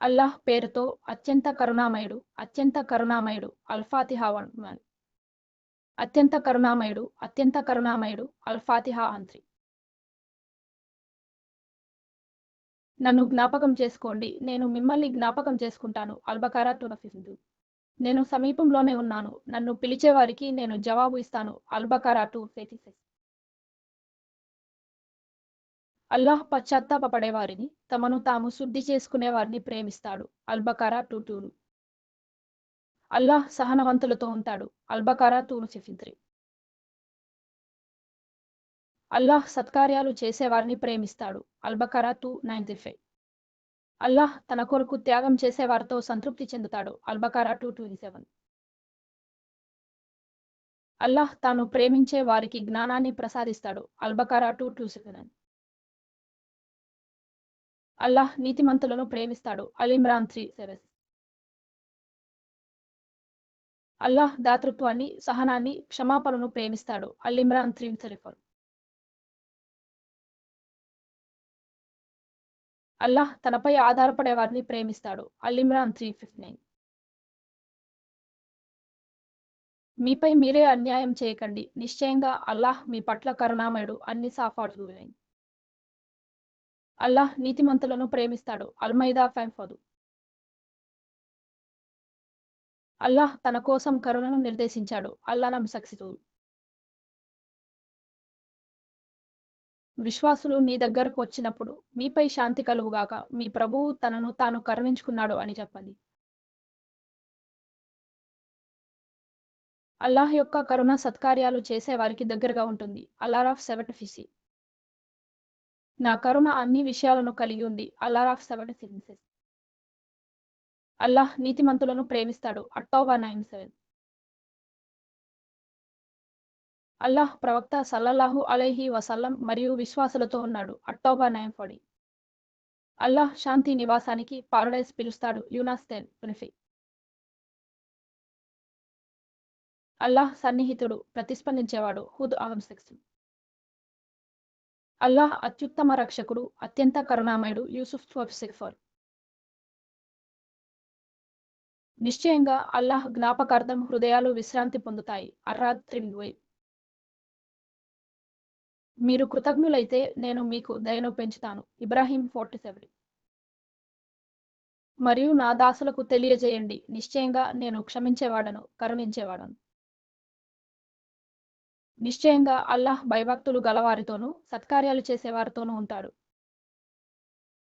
అల్లాహ్ పేరుతో అత్యంత కరుణామయుడు అత్యంత కరుణామయుడు అల్ఫాతిహా వన్ అత్యంత కరుణామయుడు అత్యంత కరుణామయుడు అల్ఫాతిహా అంత్రి. నన్ను జ్ఞాపకం చేసుకోండి. నేను మిమ్మల్ని జ్ఞాపకం చేసుకుంటాను. అల్బకారా టునఫిందు నేను సమీపంలోనే ఉన్నాను. నన్ను పిలిచే వారికి నేను జవాబు ఇస్తాను. అల్బకారా టూ అల్లాహ్ పశ్చాత్తాపడే వారిని తమను తాము శుద్ధి చేసుకునే వారిని ప్రేమిస్తాడు. అల్బకారా టూటూను అల్లాహ్ సహనవంతులతో ఉంటాడు. అల్బకారా టూను సిఫింత్రి అల్లాహ్ సత్కార్యాలు చేసేవారిని ప్రేమిస్తాడు. Al Baqarah two ninety five Allah తన కొరకు త్యాగం చేసేవారితో సంతృప్తి చెందుతాడు. Al Baqarah two two seven. Allah తాను ప్రేమించే వారికి జ్ఞానాన్ని ప్రసాదిస్తాడు. Al Baqarah two two seven. Allah నీతిమంతులను ప్రేమిస్తాడు. Al Imran three seven. Allah దాతృత్వాన్ని సహనాన్ని క్షమాపణను ప్రేమిస్తాడు. అల్లిమ్రాన్ త్రీ ఫోర్ అల్లాహ్ తనపై ఆధారపడే వారిని ప్రేమిస్తాడు. అల్లిమ్రాన్ త్రీ ఫిఫ్టీ నైన్ మీపై మీరే అన్యాయం చేయకండి. నిశ్చయంగా అల్లాహ్ మీ పట్ల కరుణామయుడు. అన్ని సాఫాడు అల్లాహ్ నీతిమంతులను ప్రేమిస్తాడు. అల్మైదా ఫైఫదు. అల్లాహ్ తన కోసం కరుణను నిర్దేశించాడు. అల్లానం సక్సిదు విశ్వాసులు నీ దగ్గరకు వచ్చినప్పుడు మీపై శాంతి కలుగుగాక మీ ప్రభువు తనను తాను కరుణించుకున్నాడు అని చెప్పండి. అల్లాహ్ యొక్క కరుణ సత్కార్యాలు చేసే వారికి దగ్గరగా ఉంటుంది. అల్లారాఫ్ సెవెన్ ఫిసి నా కరుణ అన్ని విషయాలను కలిగి ఉంది అల్లారాఫ్ సెవెన్ సిన్సెస్ అల్లాహ్ నీతిమంతులను ప్రేమిస్తాడు. అట్టోవా నైన్ సెవెన్. అల్లాహ్ ప్రవక్త సల్లల్లాహు అలైహి వసల్లం మరియు విశ్వాసులతో ఉన్నాడు. అట్టోబా నైన్ ఫార్టీ. అల్లాహ్ శాంతి నివాసానికి పారడైస్ పిలుస్తాడు. యూనాస్తెన్ పునిఫి అల్లాహ్ సన్నిహితుడు ప్రతిస్పందించేవాడు. హుద్ ఆవం సిక్స్ అల్లాహ్ అత్యుత్తమ రక్షకుడు అత్యంత కరుణామయుడు యూసుఫ్ ట్వెల్వ్ సిక్స్ నిశ్చయంగా అల్లాహ్ జ్ఞాపకార్థం హృదయాలు విశ్రాంతి పొందుతాయి. అర్రాద్ మీరు కృతజ్ఞులైతే నేను మీకు దయను పెంచుతాను. ఇబ్రాహీం ఫోర్టీ సెవెన్. మరియు నా దాసులకు తెలియజేయండి. నిశ్చయంగా నేను క్షమించేవాడను కరుణించేవాడను. నిశ్చయంగా అల్లాహ్ భయభక్తులు గలవారితోనూ సత్కార్యాలు చేసేవారితోనూ ఉంటాడు.